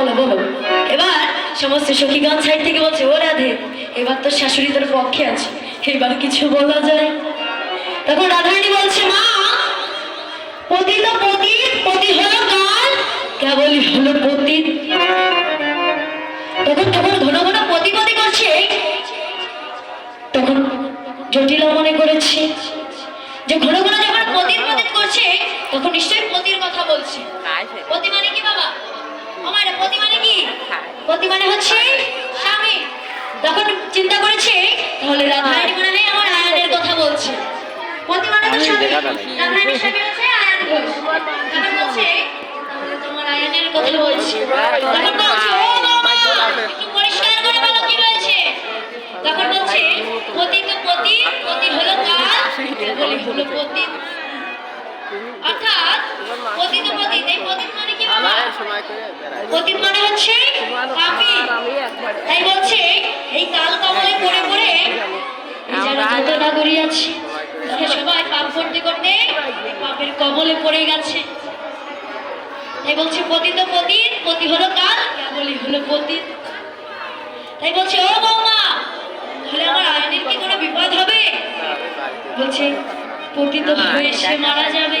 বলো বলো। এবার সমস্ত সখীগণ সাইড থেকে বলছে ও রাধে এবার তো শাশুড়ি তোর পক্ষে আছে এবার কিছু বলা যায়? তখন রাধারানী বলছে মা পতি তো পতি পতি হলো কাল কেবলই হলো পতি তখন তখন ঘন ঘন পতি পতি করছে তখন জটিলা মনে করেছে। যে ঘন ঘন যখন পতির পতিত করছে তখন নিশ্চয়ই পতির কথা বলছে। পতি মানে কি? পতি মানে কি? পতি মানে হচ্ছে স্বামী। তখন চিন্তা করেছে তাহলে রাধারানী মনে হয় আমার আয়ানের কথা বলছে। পতি মানে তো স্বামী। রাধারানীর স্বামী হচ্ছে আয়ান ঘোষ। তখন বলছে তাহলে তোমার আয়ানের কথা বলছে। তখন বলছে ও বাবা একটু পরিষ্কার করে বলো কি বলছে তখন বলছে পতি তো পতি পতি হলো কাল বলি হলো পতি অর্থাৎ পতিত পতিত এই পতিত মানে কি মানে হচ্ছে? পাপী তাই বলছে এই কাল কমলে পড়ে পড়ে যারা যত নাগরী তারা সবাই পাপ করতে করতে পাপের কবলে পড়ে গেছে। তাই বলছে পতিত পতিত পতি হলো কাল কেবলই হলো পতিত। তাই বলছে ও বৌমা তাহলে আমার আয়নের কি কোনো বিপদ হবে? বলছে পতিত হয়ে সে মারা যাবে।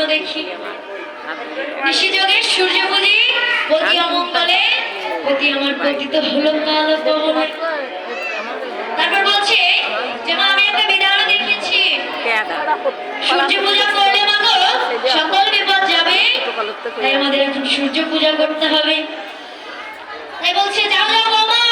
স্বপ্ন দেখি। ঋষিযোগে সূর্য বুঝি পতি অমঙ্গলে পতি আমার পতিত হলো কালো তারপর বলছে, যে মা, আমি একটা বিধান দেখেছি। সূর্য পূজা করলে মা গো সকল বিপদ যাবে। তাই আমাদের এখন সূর্য পূজা করতে হবে। তাই বলছে, যাও যাও বাবা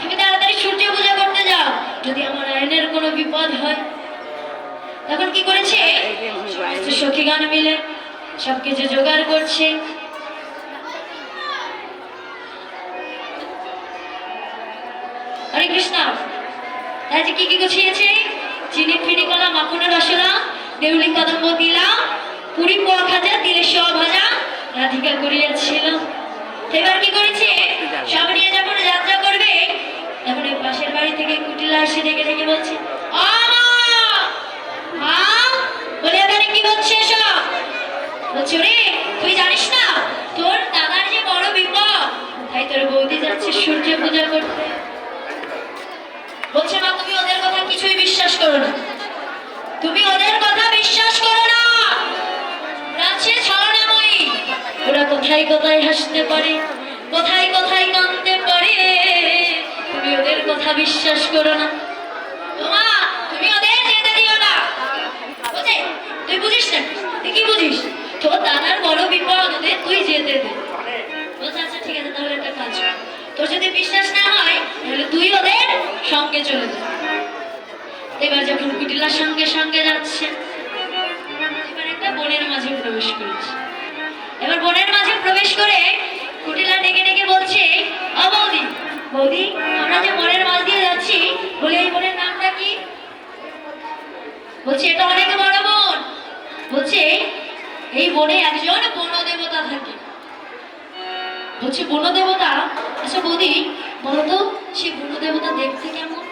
তুমি তাড়াতাড়ি সূর্য পূজা করতে যাও। যদি আমার আয়নের কোনো বিপদ হয় তখন কি করেছে? সখী গান মিলে সবকিছু জোগাড় করছে। হরে কৃষ্ণ। তাই কি কি গুছিয়েছে? চিনি, ফিনি কলা মাখনের রসলা দেউলি কদম্ব দিলাম পুরি, পোয়া খাজা তিলের সব ভাজা রাধিকা করিয়াছিল। এবার কি করেছে? সব নিয়ে যখন যাত্রা করবে, তখন পাশের বাড়ি থেকে কুটিলা এসে ডেকে ডেকে বলছে "আ মা! মা! বলে এখানে কি হচ্ছে এসব বলছে রে তুই জানিস না তোর দাদার যে বড় বিপদ তাই তোর বৌদি যাচ্ছে সূর্য পূজা করতে। বলছে, মা, তুমি ওদের কথা কিছুই বিশ্বাস করো না। তুমি ওদের কথা বিশ্বাস করো না। ছলনাময়ী। ওরা কোথায় কোথায় হাসতে পারে, কোথায় কোথায় কাঁদতে পারে? তুমি ওদের কথা বিশ্বাস করো না। তোমা ওদের যেতে দিও না। বুঝে তুই বুঝিস না? তুই কি বুঝিস? তোর দাদার বড় বিপদ, ওদের তুই যেতে দে। আচ্ছা ঠিক আছে, তাহলে একটা কাজ কর। তোর যদি বিশ্বাস না হয়, তাহলে তুই ওদের সঙ্গে চলে যা। এবার যখন কুটিলার সঙ্গে সঙ্গে যাচ্ছে, এবার একটা বনের মাঝে প্রবেশ করেছে। এবার বনের মাঝে প্রবেশ করে কুটিলা ডেকে ডেকে বলছে, ও বৌদি বৌদি, আমরা যে বনের মাঝ দিয়ে যাচ্ছি, বলে এই বনের নামটা কি? বলছে, এটা অনেক বড় বন। বলছে, এই বনে একজন বন দেবতা থাকে। বলছে বন দেবতা আচ্ছা বৌদি বলো তো সেই বন দেবতা দেখতে কেমন?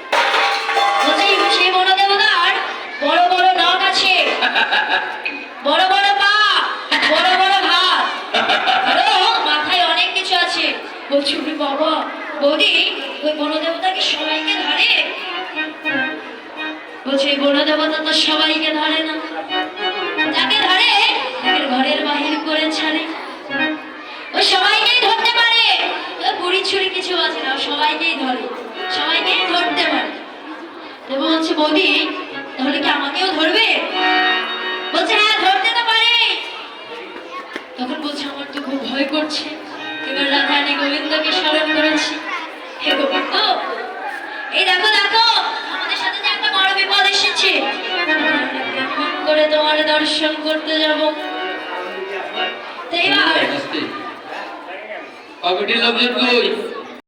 বলছে, সেই বন দেবতার বড় বড় নখ আছে। বড় বড় পা, বড় বড় হাত। মাথায় অনেক কিছু আছে। বলছি, ওরে বাবা। বৌদি, ওই বন দেবতা কি সবাইকে ধরে? বলছে, এই বন দেবতা তো সবাইকে ধরে সবাইকে ধরতে পারে দেবো বলছে বৌদি তাহলে কি আমাকেও ধরবে বলছে হ্যাঁ ধরতে তো পারে তখন বলছে আমার তো খুব ভয় করছে এবার রাধারানী গোবিন্দকে স্মরণ করেছি হে গোবিন্দ এই দেখো দেখো আমাদের সাথে যে একটা বড় বিপদ এসেছে করে তোমার দর্শন করতে যাব তাই আর কমিটির লোকজন কই